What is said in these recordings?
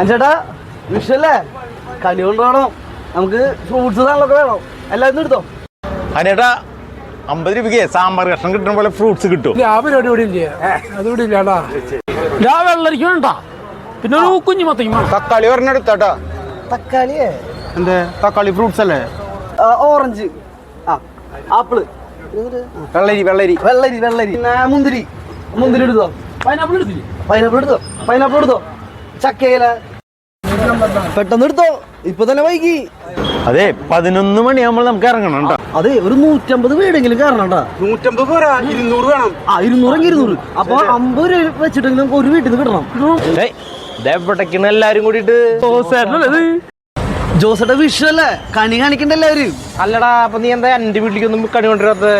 അഞ്ചേട്ടാ വിഷല്ലേ കണി കൊണ്ടുപോകണം നമുക്ക് ഫ്രൂട്ട്സ് സാധനങ്ങളൊക്കെ വേണം. എല്ലാവരും എടുത്തോ? അനേട്ടാ അമ്പത് രൂപയ്ക്ക് സാമ്പാർ കഷ്ണം കിട്ടുന്ന പോലെ ഫ്രൂട്ട്സ് കിട്ടും. രാവിലെ ആ പരിപാടി ഇവിടെ ഇല്ല? അത് ഇവിടെ ഇല്ലാടാ ഞാൻ വെള്ളരിക്കും വേണ്ട? പിന്നെ ഒരു കുഞ്ഞു മത്തങ്ങ തക്കാളി പറഞ്ഞെടുത്താട്ടാ തക്കാളി? എന്തേ? തക്കാളി ഫ്രൂട്ട്സ് അല്ലേ? ഓറഞ്ച് ആ ആപ്പിൾ. വെള്ളരി വെള്ളരി. വെള്ളരി വെള്ളരി. മുന്തിരി. മുന്തിരി എടുത്തോ? പൈനാപ്പിൾ എടുത്തില്ലേ? പൈനാപ്പിൾ എടുത്തോ? പൈനാപ്പിൾ എടുത്തോ? ചക്കയില. പെട്ടെന്ന് എടുത്തോ ഇപ്പൊ തന്നെ വൈകി. അതെ പതിനൊന്ന് മണിയാകുമ്പോൾ നമുക്ക് ഇറങ്ങണം കേട്ടോ. അതെ ഒരു നൂറ്റമ്പത് വീടെങ്കിലും കയറണണ്ടാ നൂറ്റമ്പത് പോരാ ഇരുന്നൂറ് വേണം. ആ ഇരുന്നൂറെങ്കിൽ ഇരുന്നൂറ്. അപ്പൊ അമ്പത് രൂപ വെച്ചിട്ടെങ്കിലും നമുക്ക് ഒരു വീട്ടിൽ നിന്ന് കിട്ടണം. എല്ലാരും കൂടിയിട്ട്. ഇത്? ജോസയുടെ വിഷു അല്ലേ? കണി കാണിക്കണ്ട എല്ലാവരും? അല്ലടാ അപ്പൊ നീ എന്താ എന്റെ വീട്ടിലേക്കൊന്നും കണി കൊണ്ടുവരാത്തത്?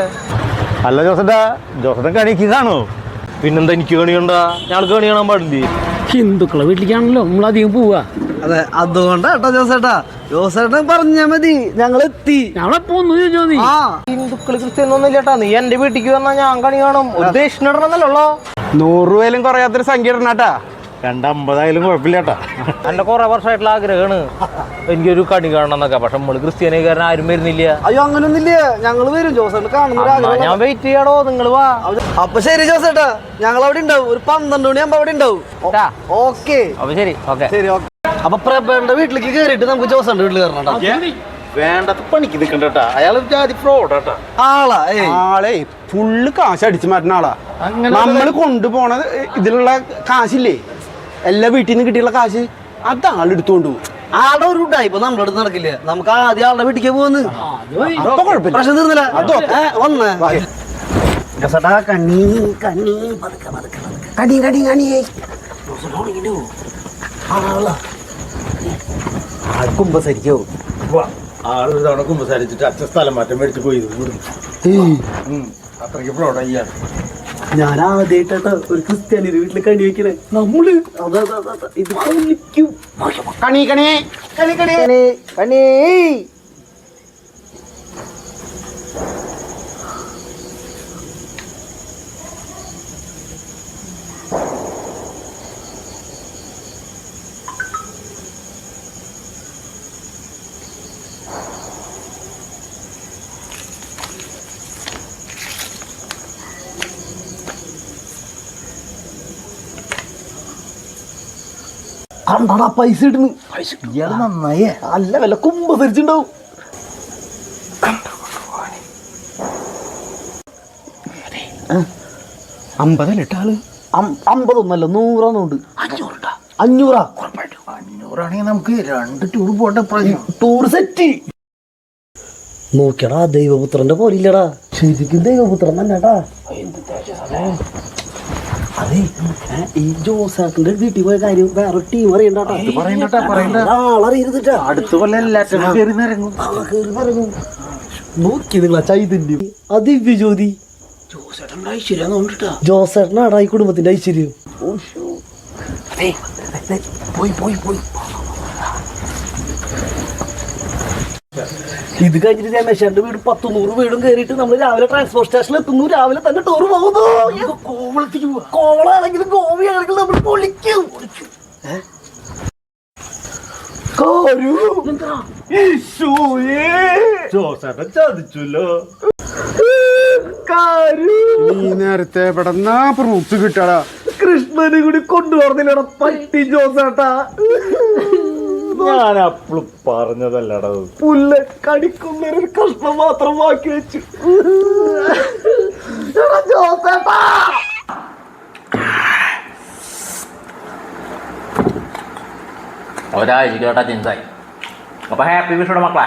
അല്ല ജോസേട്ടാ ജോസേട്ടൻ കണിക്ക് കാണോ പിന്നെന്താ എനിക്ക് കണി കണ്ടാ? ഞങ്ങൾക്ക് കണി കാണാൻ പാടില്ലേ? ഹിന്ദുക്കളെ വീട്ടിലേക്കാണല്ലോ നമ്മളധികം പോവാ. അതെ അതുകൊണ്ടാ കേട്ടോ ജോസേട്ടാ. ജോസേട്ടൻ പറഞ്ഞാ മതി ഞങ്ങൾ എത്തി ഞങ്ങളെപ്പോ ഒന്ന് ചോദിച്ചാൽ മതി ആ. ഹിന്ദുക്കൾ ക്രിസ്ത്യനൊന്നും ഇല്ലട്ടാ നീ എന്റെ വീട്ടിലേക്ക് വന്നാ ഞാൻ കണി കാണും. ഒരു ദേശിന് ഇടണമെന്നല്ലോ നൂറ് രൂപയിലും കുറയാത്തൊരു സംഖ്യ ഇടണട്ടാ രണ്ടമ്പതായാലും കുഴപ്പമില്ലട്ടാ. എന്റെ കുറെ വർഷമായിട്ടുള്ള ആഗ്രഹമാണ്. എനിക്കൊരു കണി കാണണം എന്നൊക്കെ പക്ഷെ നമ്മൾ ക്രിസ്ത്യാനിക്കാരൻ ആരും വരുന്നില്ല. അയ്യോ അങ്ങനൊന്നുമില്ല. ഞങ്ങൾ വരും. ജോസേട്ടൻ കാണുന്ന ഞാൻ വെയിറ്റ് ചെയ്യാടോ? നിങ്ങൾ വാ. അപ്പൊ ശരി ജോസേട്ടാ. ഞങ്ങൾ അവിടെ ഉണ്ടാവും. ഒരു പന്ത്രണ്ട് മണിയാകുമ്പോ അവിടെ ഉണ്ടാവും. Okay okay. അപ്പൊ ശരി. ഓക്കെ. ശരി ഓക്കെ. അപ്പൊ പ്രഭയുടെ വീട്ടിലേക്ക് കയറിയിട്ട് നമുക്ക് ജോസന്റെ വീട്ടിൽ കയറണം. വേണ്ടത് പണിക്ക് നിൽക്കണ്ടട്ടാ അയാൾ ജാതി ആളാ ഏയ് ആളെ ഫുള്ള് കാശ് അടിച്ചു മാറ്റുന്ന ആളാ. നമ്മൾ നമ്മൾ കൊണ്ടുപോണത് ഇതിലുള്ള കാശില്ലേ? എല്ലാ വീട്ടിൽ നിന്ന് കിട്ടിയുള്ള കാശ് അത് ആളെടുത്തോണ്ട് പോകും ആളുടെ ഒരു ഇപ്പൊ നമ്മുടെ അടുത്ത് നടക്കില്ല? നമുക്ക് ആദ്യം ആളുടെ വീട്ടിലേക്ക് പോകുന്നു പ്രശ്നം തീർന്നില്ല. വന്ന്. കണ്ണി കണ്ണി. പതുക്കെ പതുക്കെ പതുക്കെ. കണി കണി കണിയേ ആളാ. കുമ്പസരിക്കോ ആളൊരു തവണ കുമ്പസരിച്ചിട്ട് അച്ഛൻ സ്ഥലം മാറ്റം മേടിച്ച് പോയി. അത്രയ്ക്ക് ഫ്രോഡാണ് ഞാൻ ആദ്യമായിട്ടാ ഒരു ക്രിസ്ത്യാനിയുടെ വീട്ടിൽ കണി വെക്കണേ. നമ്മൾ ഇത് കണി. കണി കണി. കണി കണി. കണ്ടാടാ പൈസ ഇടുന്നു. ഇയാൾ നന്നായേ. അല്ല വല്ല കുമ്പ ധരിച്ചിണ്ടാവും അമ്പതല്ല അം- അമ്പതൊന്നല്ല നൂറാന്നുണ്ട് അഞ്ഞൂറാ? അഞ്ഞൂറാണെങ്കിൽ നമുക്ക് രണ്ട് ടൂർ പോട്ടെ ടൂർ സെറ്റ് നോക്കിയടാ ദൈവപുത്രന്റെ പോലില്ലടാ ശരിക്കും ദൈവപുത്രൻ തന്നെടാ. അതെ ഏ, ഈ ജോസാക്കിന്റെ വീട്ടിൽ പോയ കാര്യം വേറെ ടീം അറിയണ്ടാ ആളറിയരുതിട്ടാ അടുത്ത കൊല്ലം എല്ലാറ്റും. നോക്കി നിങ്ങളാ ചൈതന്യം. ജ്യോതി. ജോസേട്ടനാടാ ഈ കുടുംബത്തിന്റെ ഐശ്വര്യം. പോയി പോയി പോയി. ഇത് കഴിഞ്ഞിട്ട് രമേശന്റെ വീട് പത്ത് നൂറ് വീടും കയറിയിട്ട് നമ്മൾ രാവിലെ ട്രാൻസ്പോർട്ട് സ്റ്റേഷനിൽ എത്തുന്നു. രാവിലെ തന്നെ ടൂർ പോകുന്നു. കോവളാണെങ്കിലും ഗോവയാണെങ്കിലും നമ്മൾ പൊളിക്കും. ചതിച്ചല്ലോ. കാരു. നീ നേരത്തെ പെടന്നാ പ്രൂഫ് കിട്ടാടാ? കൃഷ്ണന് കൂടി കൊണ്ടുപോകുന്നില്ലടാ പട്ടി ജോസേട്ടാ. ഞാൻ അപ്പളും പറഞ്ഞതല്ലടാ പുല്ല് കടിക്കുന്നൊരു കഷ്ണം മാത്രം ബാക്കി വെച്ചു. ഒരാഴ്ചയ്ക്ക് ഒരാഴ്ച കേട്ടാ ചിന്തായി അപ്പൊ ഹാപ്പി വിഷയുടെ മക്കളെ.